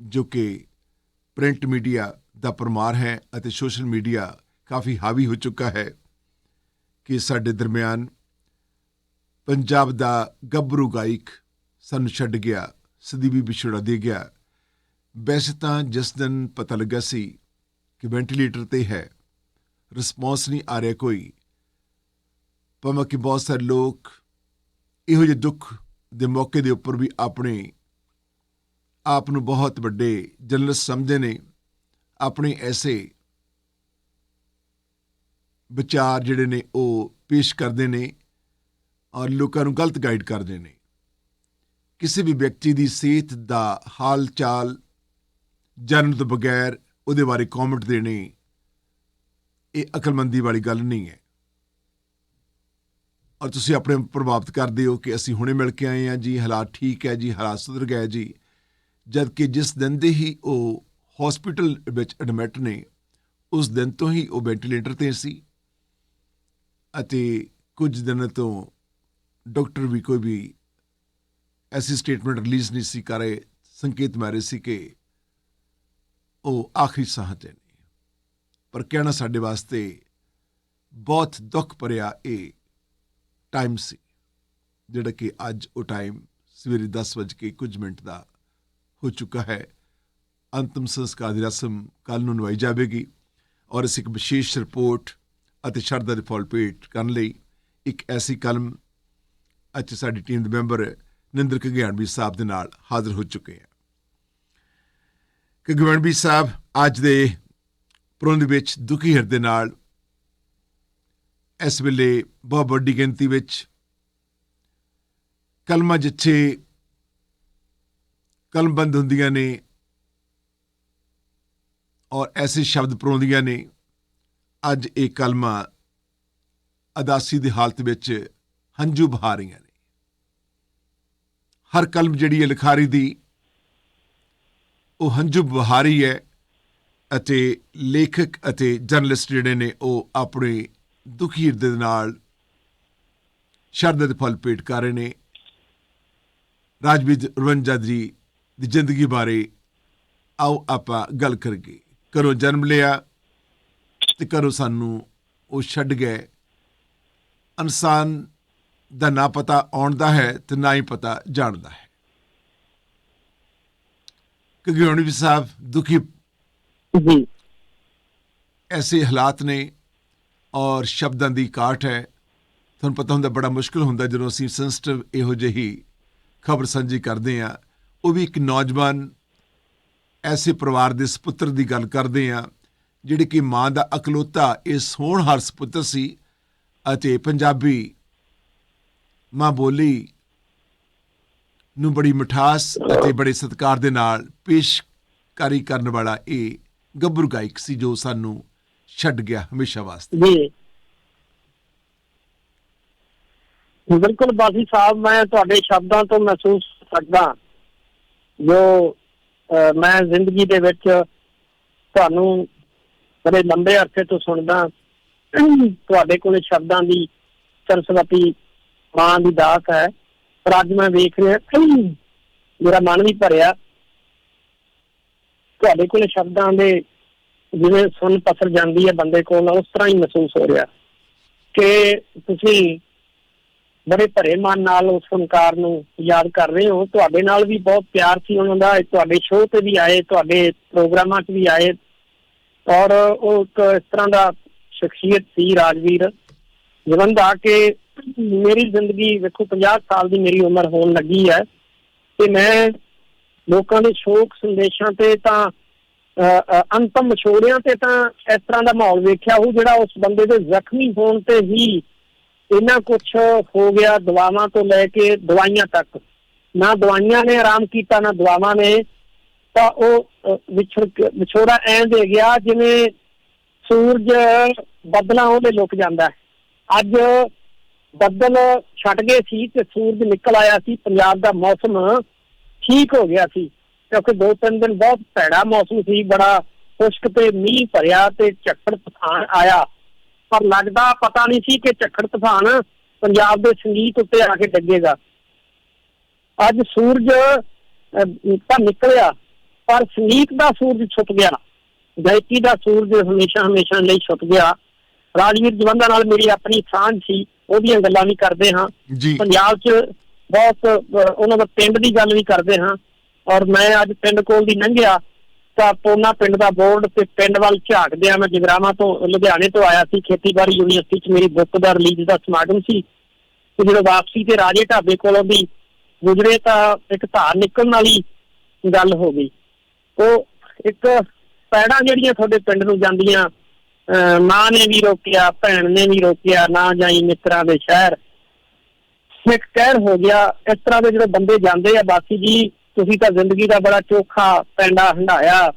ਜੋ ਕਿ print media ਦਾ ਪਰਮਾਰ ਹੈ ਅਤੇ ਸੋਸ਼ਲ ਮੀਡੀਆ ਕਾਫੀ ਹਾਵੀ ਹੋ ਚੁੱਕਾ ਹੈ ਕਿ ਸਾਡੇ ਦਰਮਿਆਨ ਪੰਜਾਬ ਦਾ ਗੱਭਰੂ ਗਾਇਕ ਸਾਨੂੰ ਛੱਡ ਗਿਆ, ਸਦੀਵੀ ਵਿਛੜਾ ਦੇ ਗਿਆ। ਵੈਸੇ ਤਾਂ ਜਿਸ ਦਿਨ ਪਤਾ ਲੱਗਾ ਸੀ ਕਿ ਵੈਂਟੀਲੇਟਰ ਤੇ ਹੈ ਰਿਸਪੌਂਸ ਨਹੀਂ ਆ ਰਿਹਾ ਕੋਈ। ਭਾਵੇਂ ਕਿ ਬਹੁਤ ਸਾਰੇ ਲੋਕ ਇਹੋ ਜਿਹੇ ਦੁੱਖ ਦੇ ਮੌਕੇ ਦੇ ਉੱਪਰ ਵੀ ਆਪਣੇ ਆਪ ਨੂੰ ਬਹੁਤ ਵੱਡੇ ਜਰਨਲਿਸਟ ਸਮਝਦੇ ਨੇ, ਆਪਣੇ ਐਸੇ ਵਿਚਾਰ ਜਿਹੜੇ ਨੇ ਉਹ ਪੇਸ਼ ਕਰਦੇ ਨੇ ਔਰ ਲੋਕਾਂ ਨੂੰ ਗਲਤ ਗਾਈਡ ਕਰਦੇ ਨੇ। ਕਿਸੇ ਵੀ ਵਿਅਕਤੀ ਦੀ ਸਿਹਤ ਦਾ ਹਾਲ ਚਾਲ ਜਨਮ ਤੋਂ ਬਗੈਰ ਉਹਦੇ ਬਾਰੇ ਕਮੈਂਟ ਦੇਣੇ, ਇਹ ਅਕਲਮੰਦੀ ਵਾਲੀ ਗੱਲ ਨਹੀਂ ਹੈ। ਔਰ ਤੁਸੀਂ ਆਪਣੇ ਪ੍ਰਭਾਵਿਤ ਕਰਦੇ ਹੋ ਕਿ ਅਸੀਂ ਹੁਣੇ ਮਿਲ ਕੇ ਆਏ ਹਾਂ, ਜੀ ਹਾਲਾਤ ਠੀਕ ਹੈ, ਜੀ ਹਾਲਾਤ ਸੁਧਰ ਗਏ, ਜੀ ਜਦ ਕਿ ਜਿਸ ਦਿਨ ਦੇ ਹੀ ਉਹ ਹਸਪੀਟਲ ਵਿੱਚ ਐਡਮਿਟ ਨੇ, ਉਸ ਦਿਨ ਤੋਂ ਹੀ ਉਹ ਵੈਂਟੀਲੇਟਰ ਤੇ ਸੀ ਅਤੇ ਕੁਝ ਦਿਨਾਂ ਤੋਂ ਡਾਕਟਰ ਵੀ ਕੋਈ ਵੀ ਐਸੀ ਸਟੇਟਮੈਂਟ ਰਿਲੀਜ਼ ਨਹੀਂ ਸੀ ਕਰ ਰਹੇ, ਸੰਕੇਤ ਮਾਰੇ ਸੀ ਕਿ ਉਹ ਆਖਰੀ ਸਾਹ ਤੇ ਨੇ। ਪਰ ਕਹਿਣਾ ਸਾਡੇ ਵਾਸਤੇ ਬਹੁਤ ਦੁੱਖ ਭਰਿਆ ਇਹ ਟਾਈਮ ਸੀ, ਜਿਹੜਾ ਕਿ ਅੱਜ ਉਹ ਟਾਈਮ ਸਵੇਰੇ 10 ਵਜੇ ਕੇ ਕੁਝ ਮਿੰਟ ਦਾ ਹੋ ਚੁੱਕਾ ਹੈ। ਅੰਤਮ ਸੰਸਕਾਰ ਦੀ ਰਸਮ ਕੱਲ ਨੂੰ ਨਵਾਈ ਜਾਵੇਗੀ ਔਰ ਇਸ ਇੱਕ ਵਿਸ਼ੇਸ਼ ਰਿਪੋਰਟ ਅਤੇ ਸ਼ਰਧਾ ਦੇ ਫੁੱਲ ਭੇਟ ਕਰਨ ਲਈ ਇੱਕ ਐਸੀ ਕਲਮ ਅੱਜ ਸਾਡੀ ਟੀਮ ਦੇ ਮੈਂਬਰ ਨਿੰਦਰ ਕਗਿਆਣਵੀ ਸਾਹਿਬ ਦੇ ਨਾਲ ਹਾਜ਼ਰ ਹੋ ਚੁੱਕੇ ਹਨ ਕਗਿਆਣਵੀ ਸਾਹਿਬ, ਅੱਜ ਦੇ ਪ੍ਰੋਗਰਾਮ ਦੇ ਵਿੱਚ ਦੁਖੀ ਹਿਰਦੇ ਨਾਲ ਇਸ ਵੇਲੇ ਬਹੁਤ ਵੱਡੀ ਗਿਣਤੀ ਵਿੱਚ ਕਲਮਾਂ ਜਿੱਥੇ ਕਲਮਬੰਦ ਹੁੰਦੀਆਂ ਨੇ ਔਰ ਐਸੇ ਸ਼ਬਦ ਪਰੋਂਦੀਆਂ ਨੇ, ਅੱਜ ਇਹ ਕਲਮਾਂ ਅਦਾਸੀ ਦੀ ਹਾਲਤ ਵਿੱਚ ਹੰਝੂ ਬਹਾ ਰਹੀਆਂ ਨੇ। ਹਰ ਕਲਮ ਜਿਹੜੀ ਹੈ ਲਿਖਾਰੀ ਦੀ, ਉਹ ਹੰਝੂ ਬਹਾ ਰਹੀ ਹੈ ਅਤੇ ਲੇਖਕ ਅਤੇ ਜਰਨਲਿਸਟ ਜਿਹੜੇ ਨੇ, ਉਹ ਆਪਣੇ ਦੁਖੀ ਹਿਰਦੇ ਦੇ ਨਾਲ ਸ਼ਰਧਾ ਦੇ ਫਲ ਪੇਟ ਕਰ ਰਹੇ ਨੇ। ਰਾਜਵੀਰ ਰਵੰਜਾ ਜੀ ਦੀ ਜ਼ਿੰਦਗੀ ਬਾਰੇ ਆਓ ਆਪਾਂ ਗੱਲ ਕਰੀਏ। ਕਰੋ ਜਨਮ ਲਿਆ ਤੇ ਕਰੋ ਸਾਨੂੰ ਉਹ ਛੱਡ ਗਏ। ਇਨਸਾਨ ਦਾ ਨਾ ਪਤਾ ਆਉਣ ਦਾ ਹੈ ਤੇ ਨਾ ਹੀ ਪਤਾ ਜਾਣ ਦਾ ਹੈ। ਕਿਉਂਕਿ ਵੀ ਸਾਹਿਬ ਦੁਖੀ ਜੀ। ਐਸੇ ਹਾਲਾਤ ਨੇ ਔਰ ਸ਼ਬਦਾਂ ਦੀ ਕਾਟ ਹੈ। ਤੁਹਾਨੂੰ ਪਤਾ ਹੁੰਦਾ ਬੜਾ ਮੁਸ਼ਕਲ ਹੁੰਦਾ ਜਦੋਂ ਅਸੀਂ ਸੈਂਸਿਟਿਵ ਇਹੋ ਜਿਹੀ ਖਬਰ ਸਾਂਝੀ ਕਰਦੇ ਆ ਉਹ ਵੀ ਇੱਕ ਨੌਜਵਾਨ ਐਸੇ ਪਰਿਵਾਰ ਦੇ ਸੁਪੁੱਤਰ ਦੀ ਗੱਲ ਕਰਦੇ ਆ ਜਿਹੜੇ ਕਿ ਮਾਂ ਦਾ ਅਕਲੋਤਾ ਇਹ ਸੋਹਣਹਾਰ ਸੁਪੁੱਤਰ ਸੀ ਅਤੇ ਪੰਜਾਬੀ ਮਾਂ ਬੋਲੀ ਨੂੰ ਬੜੀ ਮਿਠਾਸ ਅਤੇ ਬੜੇ ਸਤਿਕਾਰ ਦੇ ਨਾਲ ਪੇਸ਼ਕਾਰੀ ਕਰਨ ਵਾਲਾ ਇਹ ਗੱਭਰੂ ਗਾਇਕ ਸੀ ਜੋ ਸਾਨੂੰ ਛੱਡ ਗਿਆ ਹਮੇਸ਼ਾ ਵਾਸਤੇ। ਜੀ। ਬਿਲਕੁਲ ਬਾਸੀ ਸਾਹਿਬ, ਮੈਂ ਤੁਹਾਡੇ ਸ਼ਬਦਾਂ ਤੋਂ ਮਹਿਸੂਸ ਕਰਦਾ ਜੋ ਮੈਂ ਜ਼ਿੰਦਗੀ ਦੇ ਵਿੱਚ ਤੁਹਾਨੂੰ ਬੜੇ ਲੰਬੇ ਅਰਸੇ ਤੋਂ ਸੁਣਦਾ, ਤੁਹਾਡੇ ਕੋਲੇ ਸ਼ਬਦਾਂ ਦੀ ਸਰਸਵਤੀ ਮਾਂ ਦੀ ਦਾਤ ਹੈ, ਪਰ ਅੱਜ ਮੈਂ ਵੇਖ ਰਿਹਾ, ਮੇਰਾ ਮਨ ਵੀ ਭਰਿਆ। ਤੁਹਾਡੇ ਕੋਲੇ ਸ਼ਬਦਾਂ ਦੇ ਜਿਵੇਂ ਸੁਣ ਪਸਰ ਜਾਂਦੀ ਹੈ ਬੰਦੇ ਕੋਲ ਉਸ ਤਰ੍ਹਾਂ ਹੀ ਮਹਿਸੂਸ ਹੋ ਰਿਹਾ ਕਿ ਤੁਸੀਂ ਬੜੇ ਭਰੇ ਮਨ ਨਾਲ ਉਸ ਫਨਕਾਰ ਨੂੰ ਯਾਦ ਕਰ ਰਹੇ ਹੋ। ਤੁਹਾਡੇ ਨਾਲ ਵੀ ਬਹੁਤ ਪਿਆਰ ਸੀ ਉਹਨਾਂ ਦਾ। ਤੁਹਾਡੇ ਸ਼ੋਅ ਤੇ ਵੀ ਆਏ ਤੁਹਾਡੇ ਪ੍ਰੋਗਰਾਮਾਂ 'ਚ ਵੀ ਆਏ। ਔਰ ਉਹ ਇੱਕ ਇਸ ਤਰ੍ਹਾਂ ਦਾ ਸ਼ਖਸੀਅਤ ਸੀ ਰਾਜਵੀਰ। ਜਵੰਦਾ ਕਿ ਮੇਰੀ ਜ਼ਿੰਦਗੀ ਵੇਖੋ 50 ਸਾਲ ਦੀ ਮੇਰੀ ਉਮਰ ਹੋਣ ਲੱਗੀ ਹੈ ਤੇ ਮੈਂ ਲੋਕਾਂ ਦੇ ਸ਼ੋਕ ਸੰਦੇਸ਼ਾਂ ਤੇ ਤਾਂ ਅ, ਅੰਤਮ ਮਸ਼ੋਰਿਆਂ ਤੇ ਤਾਂ ਇਸ ਤਰ੍ਹਾਂ ਦਾ ਮਾਹੌਲ ਵੇਖਿਆ ਉਹ ਜਿਹੜਾ ਉਸ ਬੰਦੇ ਦੇ ਜ਼ਖਮੀ ਹੋਣ ਤੇ ਹੀ ਇਹਨਾਂ ਕੁਝ ਹੋ ਗਿਆ ਦਵਾਵਾਂ ਤੋਂ ਲੈ ਕੇ ਦਵਾਈਆਂ ਤੱਕ। ਨਾ ਦਵਾਈਆਂ ਨੇ ਆਰਾਮ ਕੀਤਾ, ਨਾ ਦਵਾਵਾਂ ਨੇ। ਤਾਂ ਉਹ ਵਿਛੜ ਵਿਛੋੜਾ ਐਂ ਦੇ ਗਿਆ ਜਿਵੇਂ ਸੂਰਜ ਬੱਦਲਾਂ ਉਹਦੇ ਲੁਕ ਜਾਂਦਾ ਅੱਜ ਬੱਦਲ ਛੱਡ ਗਏ ਸੀ ਤੇ ਸੂਰਜ ਨਿਕਲ ਆਇਆ ਸੀ। ਪੰਜਾਬ ਦਾ ਮੌਸਮ ਠੀਕ ਹੋ ਗਿਆ ਸੀ। ਕਿਉਂਕਿ ਦੋ ਤਿੰਨ ਦਿਨ ਬਹੁਤ ਭੈੜਾ ਮੌਸਮ ਸੀ। ਬੜਾ ਖੁਸ਼ਕ ਤੇ ਮੀਂਹ ਭਰਿਆ ਤੇ ਝੱਖੜ ਤੂਫਾਨ ਆਇਆ। ਪਰ ਲੱਗਦਾ ਪਤਾ ਨਹੀਂ ਸੀ ਕਿ ਝੱਖੜ ਤੂਫਾਨ ਪੰਜਾਬ ਦੇ ਸੰਗੀਤ ਉੱਤੇ ਆ ਕੇ ਡਿੱਗੇਗਾ। ਅੱਜ ਸੂਰਜ ਤਾਂ ਨਿਕਲਿਆ ਪਰ ਸੰਗੀਤ ਦਾ ਸੂਰਜ ਛੁਪ ਗਿਆ। ਗਾਇਕੀ ਦਾ ਸੂਰਜ ਹਮੇਸ਼ਾ ਹਮੇਸ਼ਾ ਲਈ ਛੁਪ ਗਿਆ। ਰਾਜਵੀਰ ਜਵੰਦਾ ਨਾਲ ਮੇਰੀ ਆਪਣੀ ਸਾਂਝ ਸੀ ਉਹਦੀਆਂ ਗੱਲਾਂ ਵੀ ਕਰਦੇ ਹਾਂ। ਪੰਜਾਬ 'ਚ ਬਹੁਤ ਉਹਨਾਂ ਦਾ ਪਿੰਡ ਦੀ ਗੱਲ ਵੀ ਕਰਦੇ ਹਾਂ। ਔਰ ਮੈਂ ਅੱਜ ਪਿੰਡ ਕੋਲ ਦੀ ਲੰਘਿਆ। ਪੋਨਾ ਪਿੰਡ ਦਾ ਬੋਰਡ ਤੇ ਪਿੰਡ ਵੱਲ ਝਾਕਦਿਆਂ ਮੈਂ ਜਗਰਾਵਾਂ ਤੋਂ, ਲੁਧਿਆਣੇ ਤੋਂ ਆਇਆ ਸੀ। ਖੇਤੀਬਾੜੀ ਯੂਨੀਵਰਸਿਟੀ 'ਚ ਮੇਰੀ ਬੁੱਕ ਦਾ ਰਿਲੀਜ਼ ਦਾ ਸਮਾਗਮ ਸੀ। ਤੇ ਜਦੋਂ ਵਾਪਸੀ ਤੇ ਰਾਜੇ ਢਾਬੇ ਕੋਲੋਂ ਦੀ ਗੁਜ਼ਰੇ ਤਾਂ ਇੱਕ ਧਾਰ ਨਿਕਲਣ ਵਾਲੀ ਗੱਲ ਹੋ ਗਈ। ਉਹ ਇੱਕ ਪੈੜਾਂ ਜਿਹੜੀਆਂ ਤੁਹਾਡੇ ਪਿੰਡ ਨੂੰ ਜਾਂਦੀਆਂ, ਅਹ ਮਾਂ ਨੇ ਵੀ ਰੋਕਿਆ, ਭੈਣ ਨੇ ਵੀ ਰੋਕਿਆ, ਨਾ ਜਾਈ ਮਿੱਤਰਾਂ ਦੇ ਸ਼ਹਿਰ। ਇੱਕ ਕਹਿਰ ਹੋ ਗਿਆ, ਇਸ ਤਰ੍ਹਾਂ ਦੇ ਜਿਹੜੇ ਬੰਦੇ ਜਾਂਦੇ ਆ ਬਾਕੀ ਜੀ ਤੁਸੀਂ ਤਾਂ ਜ਼ਿੰਦਗੀ ਦਾ ਬੜਾ ਚੋਖਾ ਪੈਂਡਾ ਹੰਡਾਇਆ।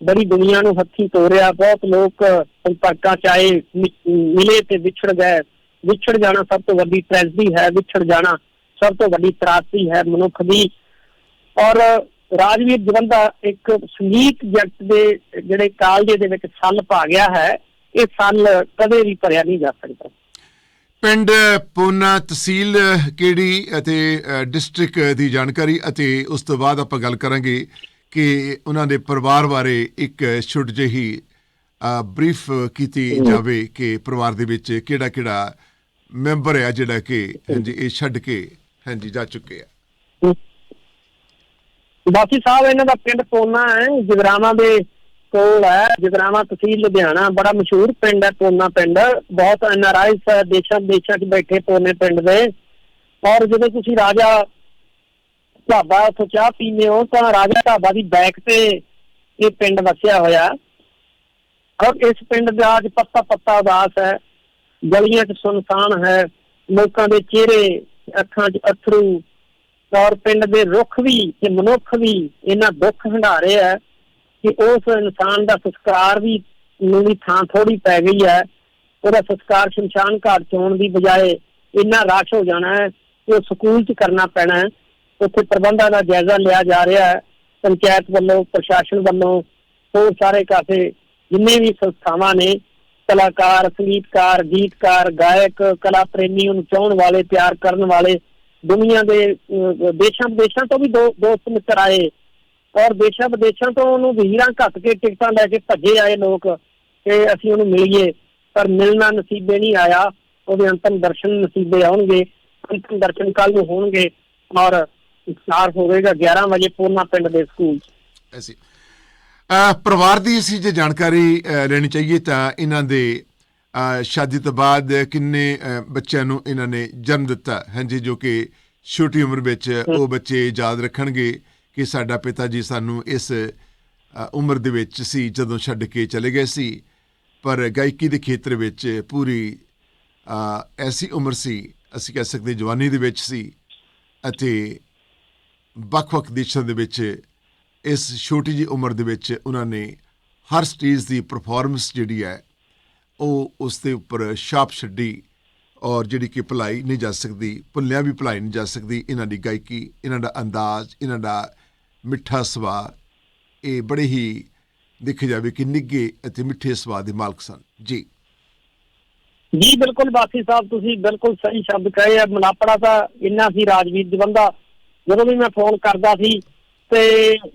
ਬੜੀ ਦੁਨੀਆ ਨੂੰ ਹੱਥੀ ਤੋਰਿਆ। ਬਹੁਤ ਲੋਕ ਸੰਪਰਕਾਂ ਚ ਆਏ ਮਿਲੇ ਤੇ ਵਿਛੜ ਗਏ। ਵਿਛੜ ਜਾਣਾ ਸਭ ਤੋਂ ਵੱਡੀ ਟ੍ਰੈਜਡੀ ਹੈ, ਵਿਛੜ ਜਾਣਾ ਸਭ ਤੋਂ ਵੱਡੀ ਤਰਾਸਦੀ ਹੈ ਮਨੁੱਖ ਦੀ। ਔਰ ਰਾਜਵੀਰ ਜਵੰਦਾ ਇੱਕ ਸੰਗੀਤ ਜਗਤ ਦੇ ਜਿਹੜੇ ਕਾਲਜੇ ਦੇ ਵਿੱਚ ਸੱਲ ਪਾ ਗਿਆ ਹੈ, ਇਹ ਸੱਲ ਕਦੇ ਵੀ ਭਰਿਆ ਨਹੀਂ ਜਾ ਸਕਦਾ। ਪਿੰਡ ਪੋਨਾ ਤਹਿਸੀਲ ਕਿਹੜੀ ਅਤੇ ਡਿਸਟ੍ਰਿਕਟ ਦੀ ਜਾਣਕਾਰੀ ਅਤੇ ਉਸ ਤੋਂ ਬਾਅਦ ਆਪਾਂ ਗੱਲ ਕਰਾਂਗੇ ਕਿ ਉਹਨਾਂ ਦੇ ਪਰਿਵਾਰ ਬਾਰੇ ਇੱਕ ਛੋਟੀ ਜਿਹੀ ਬਰੀਫ ਕੀਤੀ ਜਾਵੇ ਕਿ ਪਰਿਵਾਰ ਦੇ ਵਿੱਚ ਕਿਹੜਾ ਕਿਹੜਾ ਮੈਂਬਰ ਹੈ ਜਿਹੜਾ ਕਿ ਹਾਂਜੀ ਇਹ ਛੱਡ ਕੇ ਹਾਂਜੀ ਜਾ ਚੁੱਕੇ ਆ। ਬਾਕੀ ਸਾਹਿਬ ਇਹਨਾਂ ਦਾ ਪਿੰਡ ਪੋਨਾ ਹੈ ਜਗਰਾਵਾਂ ਦੇ ਕੋਲ ਹੈ। ਜਗਰਾਵਾਂ ਤਹਿਸੀਲ ਲੁਧਿਆਣਾ, ਬੜਾ ਮਸ਼ਹੂਰ ਪਿੰਡ ਹੈ, ਪੋਨਾ ਪਿੰਡ। ਬਹੁਤ ਐਨਆਰਆਈਸ ਦੇਸ਼ਾਂ ਦੇਸ਼ਾਂ 'ਚ ਬੈਠੇ ਪੋਨੇ ਪਿੰਡ ਦੇ। ਔਰ ਜਦੋਂ ਤੁਸੀਂ ਰਾਜਾ ਢਾਬਾ ਉੱਥੋਂ ਚਾਹ ਪੀਂਦੇ ਹੋ, ਤਾਂ ਰਾਜਾ ਢਾਬਾ ਦੀ ਬੈਕ ਤੇ ਇਹ ਪਿੰਡ ਵਸਿਆ ਹੋਇਆ। ਔਰ ਇਸ ਪਿੰਡ ਦਾ ਅੱਜ ਪੱਤਾ ਪੱਤਾ ਉਦਾਸ ਹੈ। ਗਲੀਆਂ 'ਚ ਸੁਨਸਾਨ ਹੈ। ਲੋਕਾਂ ਦੇ ਚਿਹਰੇ ਅੱਖਾਂ 'ਚ ਅਥਰੂ। ਔਰ ਪਿੰਡ ਦੇ ਰੁੱਖ ਵੀ ਤੇ ਮਨੁੱਖ ਵੀ ਇਹਨਾਂ ਦੁੱਖ ਹੰਢਾ ਰਹੇ ਹੈ। ਕਿ ਉਸ ਇਨਸਾਨ ਦਾ ਸੰਸਕਾਰ ਵੀ ਨੂੰ ਵੀ ਥਾਂ ਥੋੜੀ ਪੈ ਗਈ ਹੈ। ਉਹਦਾ ਸੰਸਕਾਰ ਸ਼ਮਸ਼ਾਨ ਘਾਟ ਚ ਹੋਣ ਦੀ ਬਜਾਏ ਇੰਨਾ ਰਾਸ਼ ਹੋ ਜਾਣਾ ਹੈ ਕਿ ਉਹ ਸਕੂਲ ਚ ਕਰਨਾ ਪੈਣਾ ਹੈ। ਉੱਥੇ ਪ੍ਰਬੰਧਾਂ ਦਾ ਜਾਇਜ਼ਾ ਲਿਆ ਜਾ ਰਿਹਾ ਹੈ। ਪੰਚਾਇਤ ਵੱਲੋਂ, ਪ੍ਰਸ਼ਾਸਨ ਵੱਲੋਂ, ਹੋਰ ਸਾਰੇ ਕਾਸੇ ਜਿੰਨੇ ਵੀ ਸੰਸਥਾਵਾਂ ਨੇ, ਕਲਾਕਾਰ, ਸੰਗੀਤਕਾਰ, ਗੀਤਕਾਰ, ਗਾਇਕ, ਕਲਾ ਪ੍ਰੇਮੀ ਨੂੰ ਚਾਹਣ ਵਾਲੇ, ਪਿਆਰ ਕਰਨ ਵਾਲੇ, ਦੁਨੀਆ ਦੇ ਦੇਸ਼ਾਂ ਵਿਦੇਸ਼ਾਂ ਤੋਂ ਵੀ ਦੋ ਦੋਸਤ ਮਿੱਤਰ ਆਏ। ਔਰ ਦੇਸ਼ਾਂ ਵਿਦੇਸ਼ਾਂ ਤੋਂ ਉਹਨੂੰ ਵੀਰਾਂ ਘੱਟ ਕੇ ਟਿਕਟਾਂ ਲੈ ਕੇ ਭੱਜੇ ਆਏ ਲੋਕ ਕਿ ਅਸੀਂ ਉਹਨੂੰ ਮਿਲੀਏ। ਪਰ ਮਿਲਣਾ ਨਸੀਬੇ ਨਹੀਂ ਆਇਆ। ਉਹਦੇ ਅੰਤਮ ਦਰਸ਼ਨ ਨਸੀਬੇ ਆਉਣਗੇ। ਅੰਤਮ ਦਰਸ਼ਨ ਕੱਲ ਨੂੰ ਹੋਣਗੇ ਔਰ ਇਕਸਾਰ ਹੋਵੇਗਾ 11 ਵਜੇ ਪੂਰਨਾ ਪਿੰਡ ਦੇ ਸਕੂਲ ਐਸੀ ਪਰਿਵਾਰ ਦੀ ਅਸੀਂ ਜੇ ਜਾਣਕਾਰੀ ਲੈਣੀ ਚਾਹੀਏ ਤਾਂ ਇਹਨਾਂ ਦੇ ਸ਼ਾਦੀ ਤੋਂ ਬਾਅਦ ਕਿੰਨੇ ਬੱਚਿਆਂ ਨੂੰ ਇਹਨਾਂ ਨੇ ਜਨਮ ਦਿੱਤਾ ਹਾਂਜੀ ਜੋ ਕਿ ਛੋਟੀ ਉਮਰ ਵਿੱਚ ਉਹ ਬੱਚੇ ਯਾਦ ਰੱਖਣਗੇ। ਕਿ ਸਾਡਾ ਪਿਤਾ ਜੀ ਸਾਨੂੰ ਇਸ ਉਮਰ ਦੇ ਵਿੱਚ ਸੀ, ਜਦੋਂ ਛੱਡ ਕੇ ਚਲੇ ਗਏ ਸੀ। ਪਰ ਗਾਇਕੀ ਦੇ ਖੇਤਰ ਵਿੱਚ ਪੂਰੀ ਐਸੀ ਉਮਰ ਸੀ, ਅਸੀਂ ਕਹਿ ਸਕਦੇ ਜਵਾਨੀ ਦੇ ਵਿੱਚ ਸੀ, ਅਤੇ ਵੱਖ-ਵੱਖ ਦੇਸ਼ਾਂ ਦੇ ਵਿੱਚ ਇਸ ਛੋਟੀ ਜਿਹੀ ਉਮਰ ਦੇ ਵਿੱਚ ਉਹਨਾਂ ਨੇ ਹਰ ਸਟੇਜ ਦੀ ਪਰਫਾਰਮੈਂਸ ਜਿਹੜੀ ਹੈ, ਉਹ ਉਸ ਦੇ ਉੱਪਰ ਛਾਪ ਛੱਡੀ ਔਰ ਜਿਹੜੀ ਕਿ ਭੁਲਾਈ ਨਹੀਂ ਜਾ ਸਕਦੀ, ਭੁੱਲਿਆ ਵੀ ਭੁਲਾਈ ਨਹੀਂ ਜਾ ਸਕਦੀ। ਇਹਨਾਂ ਦੀ ਗਾਇਕੀ, ਇਹਨਾਂ ਦਾ ਅੰਦਾਜ਼, ਇਹਨਾਂ ਦਾ ਮਿੱਠਾ ਸੁਭਾਅ ਇਹ ਬੜੇ ਹੀ ਦੇਖਿਆ ਜਾਵੇ ਕਿ ਨਿੱਘੇ ਅਤੇ ਮਿੱਠੇ ਸੁਭਾਅ ਦੇ ਮਾਲਕ ਸਨ। ਜੀ। ਜੀ, ਬਿਲਕੁਲ ਬਾਸੀ ਸਾਹਿਬ, ਤੁਸੀਂ ਬਿਲਕੁਲ ਸਹੀ ਸ਼ਬਦ ਕਹੇ ਆ। ਮਲਾਪੜਾ ਤਾਂ ਇੰਨਾ ਸੀ ਰਾਜਵੀਰ ਜਵੰਦਾ, ਜਦੋਂ ਵੀ ਮੈਂ ਫੋਨ ਕਰਦਾ ਸੀ ਤੇ